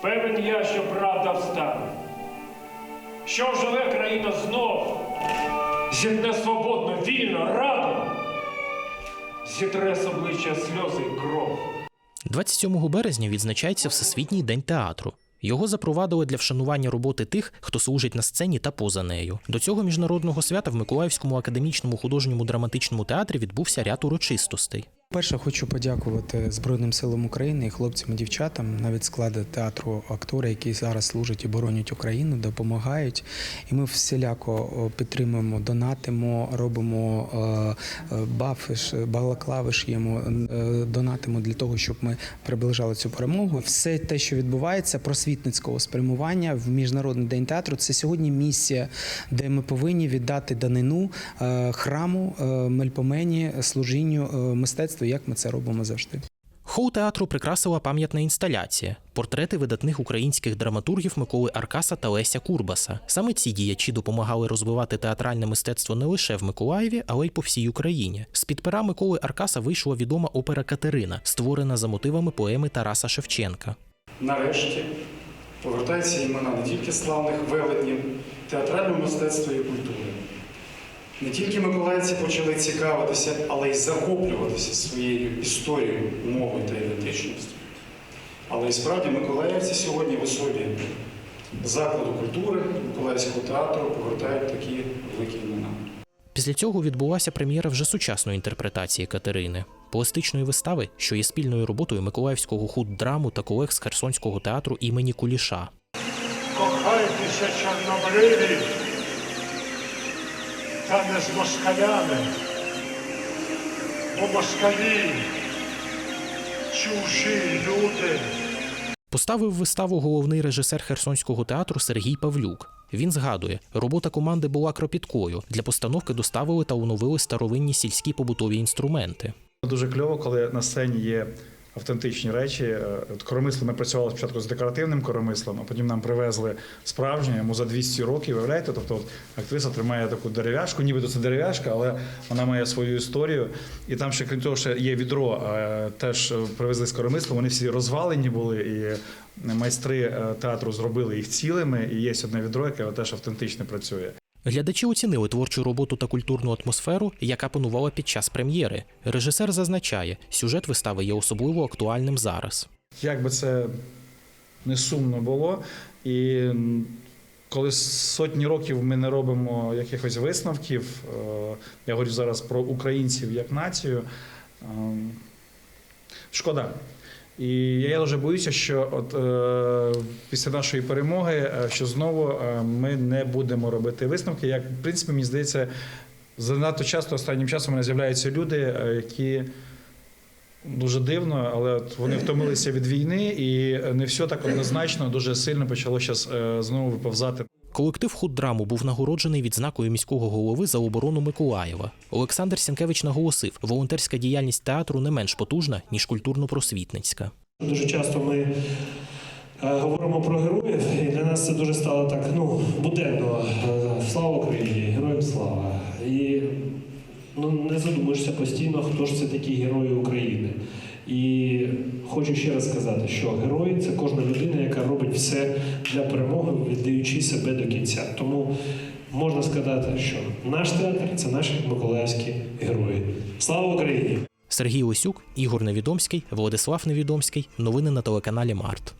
Певен я, що правда встане. Що живе країна знов, зітне свободно, вільно, радо, зітре з обличчя сльози й кров. 27 березня відзначається Всесвітній день театру. Його запровадили для вшанування роботи тих, хто служить на сцені та поза нею. До цього міжнародного свята в Миколаївському академічному художньому драматичному театрі відбувся ряд урочистостей. Перше хочу подякувати Збройним силам України і хлопцям і дівчатам, навіть складу театру актори, які зараз служать і боронять Україну, допомагають. І ми всіляко підтримуємо, донатимо, робимо е, е, бафиш, балаклави шиємо, е, донатимо для того, щоб ми приближали цю перемогу. Все те, що відбувається, просвітницького спрямування в міжнародний день театру, це сьогодні місія, де ми повинні віддати данину храму, мельпомені, служінню е, мистецтва, як ми це робимо завжди. Хоу театру прикрасила пам'ятна інсталяція портрети видатних українських драматургів Миколи Аркаса та Леся Курбаса. Саме ці діячі допомагали розвивати театральне мистецтво не лише в Миколаєві, але й по всій Україні. З під пера Миколи Аркаса вийшла відома опера Катерина, створена за мотивами поеми Тараса Шевченка. Нарешті повертаються імена не тільки славних велетнів театрального мистецтва і культури. Не тільки миколаївці почали цікавитися, але й захоплюватися своєю історією, мовою та ідентичністю. Але і справді миколаївці сьогодні в особі закладу культури, Миколаївського театру повертають такі великі імена. Після цього відбулася прем'єра вже сучасної інтерпретації Катерини, пластичної вистави, що є спільною роботою Миколаївського худдраму та колег з Херсонського театру імені Куліша. Кохайтеся, чорнобриві, та не з москалями, бо москалі чужі люди. Поставив виставу головний режисер Херсонського театру Сергій Павлюк. Він згадує, робота команди була кропіткою. Для постановки доставили та оновили старовинні сільські побутові інструменти. Дуже кльово, коли на сцені є автентичні речі. Е, От коромисло ми працювали спочатку з декоративним коромислом, а потім нам привезли справжнє, йому за 200 років, виявляєте? Тобто от, актриса тримає таку дерев'яшку, нібито це дерев'яшка, але вона має свою історію. І там ще крім того, ще є відро, е, теж е, привезли з коромислом, вони всі розвалені були, і майстри театру зробили їх цілими, і є одне відро, яке теж автентично працює. Глядачі оцінили творчу роботу та культурну атмосферу, яка панувала під час прем'єри. Режисер зазначає, сюжет вистави є особливо актуальним зараз. Як би це не сумно було, і коли сотні років ми не робимо якихось висновків, е, я говорю зараз про українців як націю, е, шкода. І я дуже боюся, що от е, після нашої перемоги, е, що знову е, ми не будемо робити висновки. Як в принципі, мені здається, занадто часто останнім часом у мене з'являються люди, е, які Дуже дивно, але от вони втомилися від війни, і не все так однозначно дуже сильно почало зараз знову виповзати. Колектив худдраму був нагороджений відзнакою міського голови за оборону Миколаєва. Олександр Сінкевич наголосив, волонтерська діяльність театру не менш потужна ніж культурно-просвітницька. Дуже часто ми е, говоримо про героїв, і для нас це дуже стало так, ну, буденно. Е, Слава Україні, героям слава. І ну, не задумуєшся постійно, хто ж це такі герої України. І хочу ще раз сказати, що герой це кожна людина, яка робить все для перемоги, віддаючи себе до кінця. Тому можна сказати, що наш театр це наші миколаївські герої. Слава Україні! Сергій Осюк, Ігор Невідомський, Владислав Невідомський. Новини на телеканалі Март.